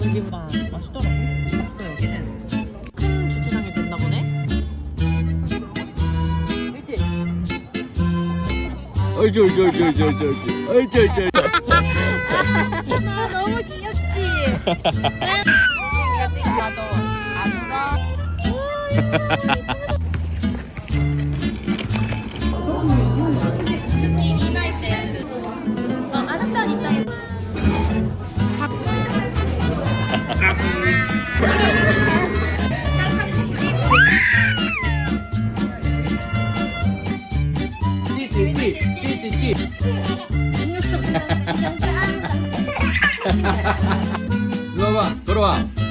비빔밥 맛있더라고. 없어 여기는. 큰 주차장이 됐나 보네. 어이저 어이저 어이저 어이저 어이저 어이저 나 너무 귀엽지? 찡 맞아. 안 울어. 저 滴滴滴，滴滴滴，你又怎么了？哈哈哈，过来，过来。